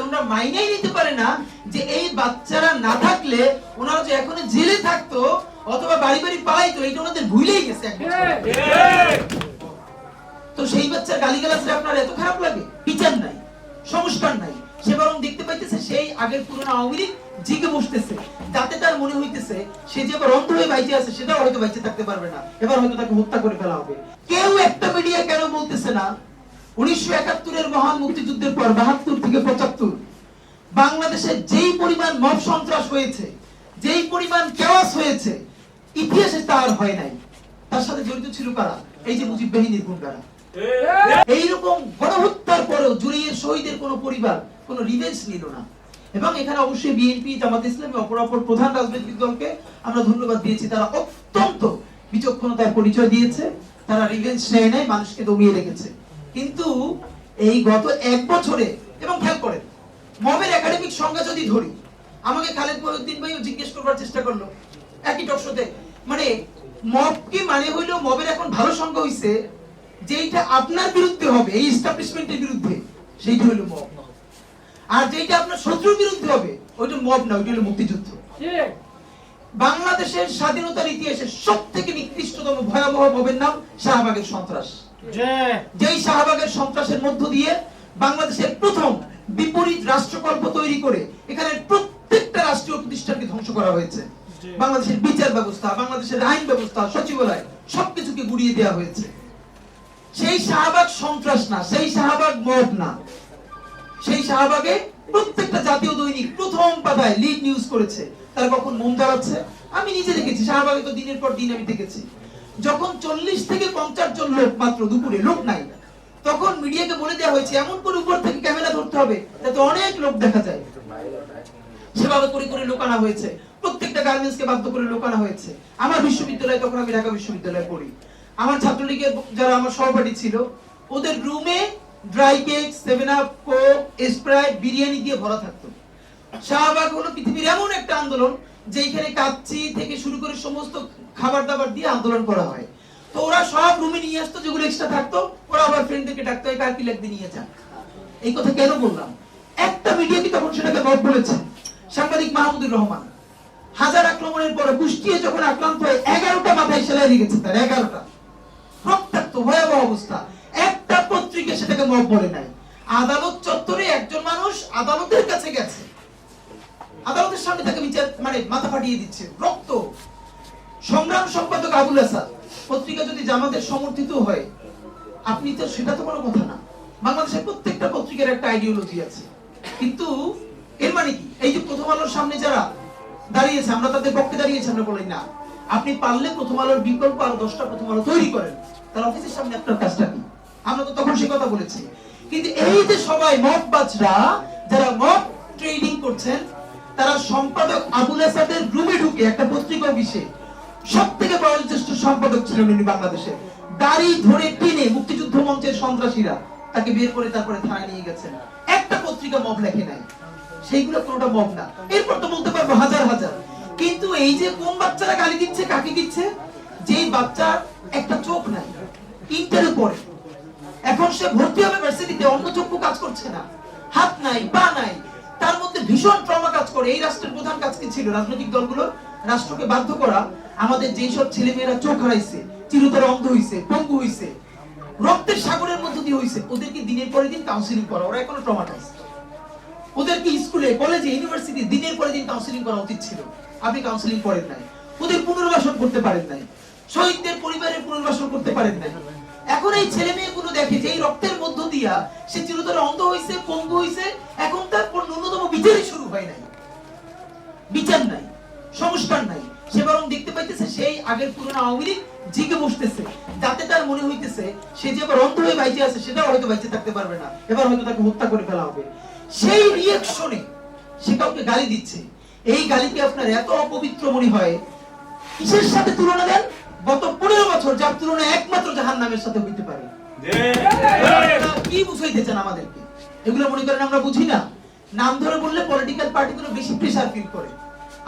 ওনারা মাইনেই নিতে পারে না যে এই বাচ্চারা না থাকলে ওনারা যে এখনও জেলে থাকতো অথবা বাড়ি বাড়ি পালাইতো এইটা ওনাদের ভুলেই গেছে তো সেই বাচ্চার গালিগালাজে আপনার এত খারাপ লাগে? বিচার নাই সংস্কার নাই। সে বরং দেখতে পাইতেছে সেই আগের পুরনো আওয়ামী লীগ জিকে বসতেছে। যাতে তার মনে হইতেছে সে যে এবার অন্ধ হয়ে বাইচে আছে সেটাও হয়তো বাইচে থাকতে পারবে না। এবার হয়তো তাকে হত্যা করে ফেলা হবে। কেউ একটা মিডিয়া কেন বলতেছে না উনিশশো একাত্তরের মহান মুক্তিযুদ্ধের পর বাহাত্তর থেকে পঁচাত্তর। বাংলাদেশে যেই পরিমাণ মব সন্ত্রাস হয়েছে, যেই পরিমাণ কেওয়াস হয়েছে, ইতিহাসে তার হয় নাই। তার সাথে জড়িত ছিল কারা? এই যে মুজিব বাহিনীর গুন্ডারা। এইরকম গণহত্যার পরেও শহীদের কোনো পরিবার, কোনো রিভেঞ্জ নিল না। এবং এখানে অবশ্যই বিএনপি জামাত ইসলামী, অপর অপর প্রধান রাজনৈতিক দলকে আমরা ধন্যবাদ দিয়েছি। তারা অত্যন্ত বিচক্ষণতার পরিচয় দিয়েছে। তারা রিভেঞ্জ নেয় নাই, মানুষকে দমিয়ে রেখেছে। কিন্তু এই গত এক বছরে এবং খেয়াল করেন মবের একাডেমিক সংজ্ঞা যদি ধরি আমাকে খালেদ মহিউদ্দিন ভাইও জিজ্ঞেস করবার চেষ্টা করল একই টকশোতে মানে মব কি মানে হইল মবের এখন ভালো সংজ্ঞা হইছে যেইটা আপনার বিরুদ্ধে হবে এই এস্টাবলিশমেন্টের বিরুদ্ধে সেইটা হলো মব। আর যেইটা আপনার শত্রুর বিরুদ্ধে হবে ওইটা মব না ওইটা হলো মুক্তিযুদ্ধ। বাংলাদেশের স্বাধীনতার ইতিহাসে সব থেকে নিকৃষ্টতম ভয়াবহ মবের নাম শাহবাগের সন্ত্রাস। যেই শাহবাগের সন্ত্রাসের মধ্য দিয়ে বাংলাদেশের প্রথম বিপরীত রাষ্ট্রকল্প তৈরি করে এখানে প্রত্যেকটা রাষ্ট্রীয় প্রতিষ্ঠানকে ধ্বংস করা হয়েছে। বাংলাদেশের বিচার ব্যবস্থা বাংলাদেশের আইন ব্যবস্থা সচিবালয় সবকিছুকে গুড়িয়ে দেওয়া হয়েছে। সেই শাহবাগ সন্ত্রাস না সেই শাহবাগ না। সেই শাহবাগে প্রত্যেকটা জাতীয় দৈনিক প্রথম পাতায় লিড নিউজ করেছে। তারা কখন মন দাঁড়াচ্ছে? আমি নিজে দেখেছি শাহবাগে তো দিনের পর দিন আমি দেখেছি। যখন চল্লিশ থেকে পঞ্চাশ জন লোক মাত্র দুপুরে, লোক নাই, তখন মিডিয়াকে বলে দেওয়া হয়েছে, এমন করে উপর থেকে ক্যামেরা ধরতে হবে যাতে অনেক লোক দেখা যায়। সেভাবে করে করে লোকানো হয়েছে। প্রত্যেকটা গার্মেন্টস কে বাধ্য করে লোকানো হয়েছে। আমার বিশ্ববিদ্যালয়ে, তখন আমি ঢাকা বিশ্ববিদ্যালয়ে পড়ি। আমার ছাত্রলীগের যারা আমার সহপাঠী ছিল, ওদের রুমে dry cake, seven up, coke, sprite, biryani দিয়ে ভরা থাকতো। শাহবাগ হলো পৃথিবীর এমন একটা আন্দোলন যেখানে কাচ্চি থেকে শুরু করে সমস্ত খাবার দাবার দিয়ে আন্দোলন করা হয়। তো ওরা সব রুমে নিয়ে আসতো, যেগুলো এক্সট্রা থাকতো, ওরা আবার ফ্রেন্ডদেরকে ডাকতো, এই কার কি লাগবে নিয়ে যান এই কথা কেন বললাম? একটা মিডিয়া কি তখন সেটাকে মত বলেছে? সাংবাদিক মাহমুদুর রহমান। হাজার আক্রমণের পরে কুষ্টিয়ে যখন আক্রান্ত হয় এগারোটা মাথায় সেলাই লেগেছে তার, এগারোটা। রক্তাক্ত ভয়াবহ অবস্থা। একটা পত্রিকা সেটাকে মব বলে নাই। আদালত চত্বরে একজন মানুষ আদালতের কাছে গেছে। আদালতের সামনে তাকে বিচার মানে মাথা ফাটিয়ে দিচ্ছে। রক্ত। সংগ্রাম সম্পাদক আবুল হাসান, পত্রিকা যদি জামাতের সমর্থিত হয়, আপনি তো, সেটা তো কোনো কথা না। বাংলাদেশের প্রত্যেকটা পত্রিকার একটা আইডিওলজি আছে। কিন্তু এর মানে কি? এই যে প্রথম আলোর সামনে যারা দাঁড়িয়েছে, আমরা তাদের পক্ষে দাঁড়িয়েছি, আমরা বলি না। আপনি পারলে প্রথম আলোর বিকল্প আরও দশটা প্রথম আলো তৈরি করেন। তার অফিসের সামনে আপনার কাজটা কি? আমরা তো তখন সে কথা বলেছি। কিন্তু এই যে সবাই মব বাজরা যারা মব ট্রেডিং করছেন তারা সম্পাদক আবুল আসাদের রুমে ঢুকে একটা পত্রিকা অফিসে সব থেকে বয়োজ্যেষ্ঠ সম্পাদক ছিলেন উনি বাংলাদেশে। দাড়ি ধরে টেনে মুক্তিযুদ্ধ মঞ্চের সন্ত্রাসীরা তাকে বের করে তারপরে থানায় নিয়ে গেছেন। একটা পত্রিকা মব লেখে নাই। সেইগুলো কোনোটা মব না। এরপর তো বলতে পারব হাজার হাজার। কিন্তু এই যে কোন বাচ্চারা গালি দিচ্ছে, কাকে দিচ্ছে? যেই বাচ্চার একটা চোখ নাই ইন্টারে পড়ে। এখন সে ভর্তি হবে ভার্সিটিতে অন্য চক্ষু কাজ করছে না। হাত নাই, পা নাই তার মধ্যে ভীষণ ট্রমা কাজ করে। এই রাষ্ট্রের প্রধান কাজ কি ছিল? রাজনৈতিক দলগুলোর রাষ্ট্রকে বাধ্য করা। আমাদের যেই সব ছেলেমেয়েরা চোখ হারাইছে, চিরতরে অন্ধ হইছে, পঙ্গু হইছে, রক্তের সাগরের মধ্য দিয়ে হইছে, ওদেরকে দিনের পরে দিন কাউন্সিলিং করা। ওরা এখনও ট্রমাটাইজ ওদেরকে স্কুলে কলেজে ইউনিভার্সিটি দিনের পরে দিন কাউন্সিলিং করা উচিত ছিল। আপনি কাউন্সিলিং করেন নাই। ওদের পুনর্বাসন করতে পারেন নাই। শহীদদের পরিবারের পুনর্বাসন করতে পারেন নাই। এখন এই ছেলে মেয়েগুলো দেখে যে এই রক্তের মধ্য দিয়া সে চিরতরে অন্ধ হইছে, পঙ্গু হইছে, এখন তার কোনো ন্যূনতম বিচারই শুরু হয় নাই। বিচার নাই, সংস্কার নাই। সে বরং দেখতে পাইতেছে সেই আগের পুরনো আওয়ামী লীগ জিকে বসতেছে। যাতে তার মনে হইতেছে সে যে এবার অন্ধ হয়ে বাইচে আছে, সেটাও হয়তো বাইচে থাকতে পারবে না। এবার হয়তো তাকে হত্যা করে ফেলা হবে। সেই রিয়াকশনে সে কাউকে গালি দিচ্ছে। এই গালিকে আপনার এত অপবিত্র মনে হয়। কিসের সাথে তুলনা দেন? গত পনেরো বছর যার তুলনা একমাত্র জাহান নামের সাথে হইতে পারে। কি বুঝাইতেছেন আমাদেরকে? এগুলো মনে করেন আমরা বুঝি না। নাম ধরে বললে পলিটিক্যাল পার্টিগুলো বেশি প্রেসার ফিল করে।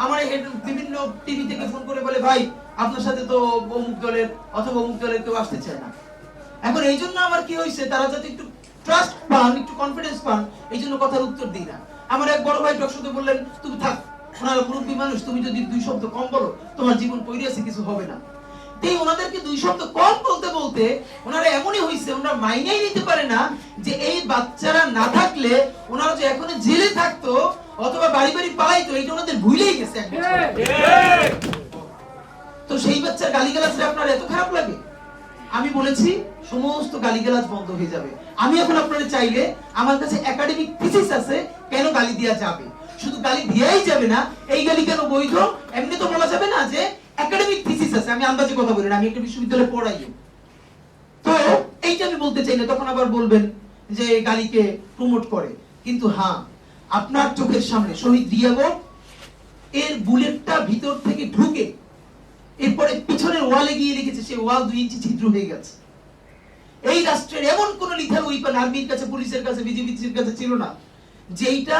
আমার এই বিভিন্ন টিভি থেকে ফোন করে বলে ভাই আপনার সাথে তো অমুক দলের অথবা অমুক দলের কেউ আসতে চায় না। এখন এই জন্য আমার কি হয়েছে তারা যাতে একটু ট্রাস্ট পান একটু কনফিডেন্স পান এই জন্য কথার উত্তর দিই না। আমার এক বড় ভাই টকশোতে বললেন তুমি থাক ওনারা মুরব্বী মানুষ তুমি যদি দুই শব্দ কম বলো তোমার জীবন পরিয়াছে কিছু হবে না। এই ওনাদেরকে দুই শব্দ কম বলতে বলতে ওনারা এমনই হইছে ওনারা মাইনেই নিতে পারে না যে এই বাচ্চারা না থাকলে ওনারা যে এখন জেলে থাকতো অথবা বাড়ি বাড়ি পালাইতো এইটা ওনাদের ভুলেই গেছে তো সেই বাচ্চার গালিগালাজটা আপনার এত খারাপ লাগে? আমি বলেছি সমস্ত গালিগালাজ বন্ধ হয়ে যাবে। আমি এখন আপনারা চাইলে আমার কাছে একাডেমিক থিসিস আছে কেন গালি দেওয়া যাবে? শুধু গালি দেওয়াই যাবে না এই গালি কেন বৈধ? এমনি তো বলা যাবে না যে একাডেমিক থিসিস আছে, আমি আন্দাজে কথা বলি না, আমি একটা বিশ্ববিদ্যালয়ে পড়াই। তো এইটা আমি বলতে চাই না, তখন আবার বলবেন যে গালিকে প্রমোট করে। কিন্তু হ্যাঁ আপনার চোখের সামনে শহীদ রিয়াগো এর বুলেটটা ভিতর থেকে ঢুকে এরপরে পিছনের ওয়ালে গিয়ে লিখেছে, সে ওয়াল দুই ইঞ্চি ছিদ্র হয়ে গেছে। এই রাষ্ট্রের এমন কোন লিথাল উইপন আর্মির কাছে, পুলিশের কাছে বিজেপির কাছে ছিল না, যেইটা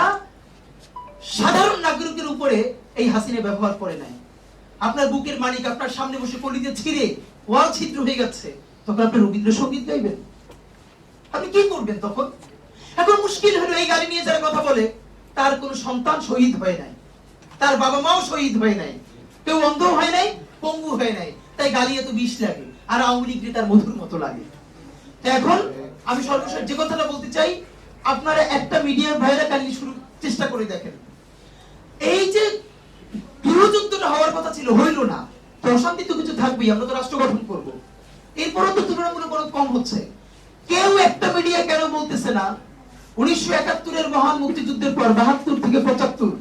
সাধারণ নাগরিকের উপরে এই হাসিনে ব্যবহার করে নাই। আপনার বুকের মানিক আপনার সামনে বসে কলিতে ছিঁড়ে ওয়াল ছিদ্র হয়ে গেছে। তখন আপনি রবীন্দ্রসঙ্গীত গাইবেন। আপনি কি করবেন তখন? এখন মুশকিল হলো এই গাড়ি নিয়ে যারা কথা বলে, তার কোনো সন্তান শহীদ হয় নাই। তার বাবা মাও শহীদ হয় নাই। কেউ অন্ধ হয় নাই, পঙ্গু হয় নাই। তাই গালি এত বিষ লাগে, আর আওয়ামী লীগ তার মধুর মতো লাগে। এখন আমি সর্বশেষ যে কথাটা বলতে চাই, আপনারা একটা মিডিয়ার ভাইরা কালি শুরু চেষ্টা করে দেখেন। এই যে গৃহযুদ্ধটা হওয়ার কথা ছিল, হইল না। তো অশান্তি তো কিছু থাকবেই, আমরা তো রাষ্ট্র গঠন করব। এরপরও তো তুলনামূলক অনেক কম হচ্ছে। কেউ একটা মিডিয়া কেন বলতেছে না? উনিশশো একাত্তরের মহান মুক্তিযুদ্ধের পর বাহাত্তর থেকে পঁচাত্তর।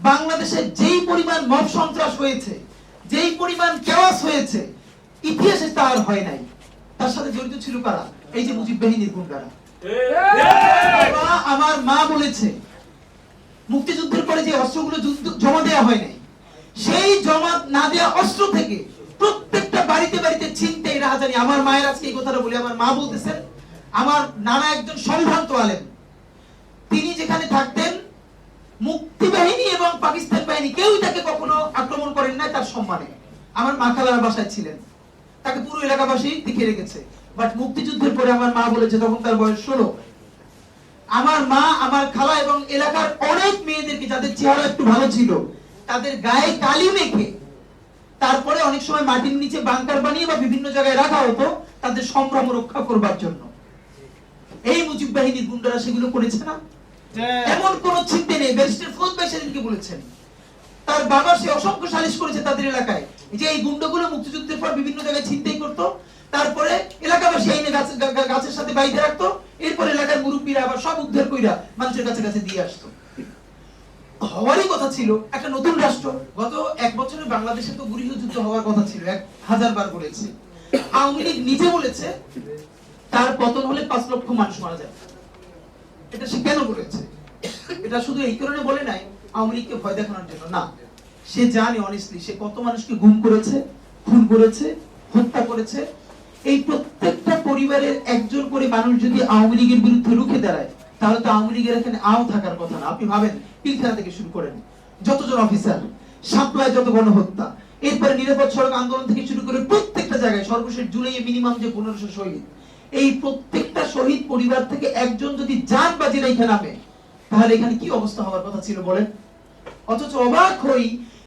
বাংলাদেশে যেই পরিমাণ মব সন্ত্রাস হয়েছে, যেই পরিমাণ কেওয়াস হয়েছে, ইতিহাসে তা আর হয় নাই। তার সাথে জড়িত ছিল কারা? এই যে মুজিব বাহিনীর গুন্ডারা। আমার মা বলেছে, মুক্তিযুদ্ধের পরে যে অস্ত্রগুলো জমা দেওয়া হয় নাই সেই জমা না দেওয়া অস্ত্র থেকে প্রত্যেকটা বাড়িতে বাড়িতে চিনতে রাহাজানি আমার মায়ের আজকে এই কথাটা বলি, আমার মা বলতেছেন, আমার নানা একজন সম্ভ্রান্ত আলেম, তিনি যেখানে থাকতেন মুক্তি বাহিনী এবং পাকিস্তান বাহিনী কেউই তাকে কখনো আক্রমণ করেন নাই তার সম্মানে। আমার মা খালার বাসায় ছিলেন। তাকে পুরো এলাকাবাসী দেখে রেখেছে। বাট মুক্তিযুদ্ধের পরে আমার মা বলেছে, তখন তার বয়স ষোলো। আমার মা, আমার খালা এবং এলাকার অনেক মেয়েদেরকে, যাদের চেহারা একটু ভালো ছিল তাদের গায়ে কালি মেখে তারপরে অনেক সময় মাটির নিচে বাংকার বানিয়ে বা বিভিন্ন জায়গায় রাখা হতো তাদের সম্ভ্রম রক্ষা করবার জন্য। এই মুজিব বাহিনীর গুন্ডারা সেগুলো করেছে না। এমন কোন চিন্তা নেই ব্যারিস্টার ফৌজ ভাই সেদিনকে বলেছেন। তার বাবা সে অসংখ্য সালিশ করেছে তাদের এলাকায়। যে এই গুন্ডগুলো মুক্তিযুদ্ধের পর বিভিন্ন জায়গায় ছিনতাই করতো তারপরে এলাকাবাসী গা- গাছের সাথে বাইধে রাখতো এরপর এলাকার মুরব্বীরা আবার সব উদ্ধার কইরা মানুষের কাছে কাছে দিয়ে আসতো। হওয়ারই কথা ছিল। একটা নতুন রাষ্ট্র। গত এক বছরে বাংলাদেশে তো গৃহযুদ্ধ হওয়ার কথা ছিল। এক হাজার বার বলেছে। আওয়ামী লীগ নিজে বলেছে, তার পতন হলে পাঁচ লক্ষ মানুষ মারা যাবে। এটা সে কেন বলেছে? এটা শুধু এই কারণে বলে নাই, আওয়ামী লীগকে ভয় দেখানোর জন্য। না, সে জানে অনেস্টলি সে কত মানুষকে গুম করেছে, খুন করেছে, হত্যা করেছে। এই প্রত্যেকটা পরিবারের একজন করে মানুষ যদি আওয়ামী লীগের বিরুদ্ধে রুখে দাঁড়ায় তাহলে তো আওয়ামী লীগের এখানে আও থাকার কথা না। আপনি ভাবেন পিলখানা থেকে শুরু করেন। যতজন অফিসার সাপ্লায় যত গণহত্যা, এরপরে নিরাপদ সড়ক আন্দোলন থেকে শুরু করে প্রত্যেকটা জায়গায় সর্বশেষ জুলাই মিনিমাম যে পনেরোশো শহীদ, এই প্রত্যেকটা শহীদ পরিবার থেকে একজন যদি যান বাজি রেখে নামে, তাহলে এখানে কি অবস্থা হওয়ার কথা ছিল বলেন? অথচ অবাক হই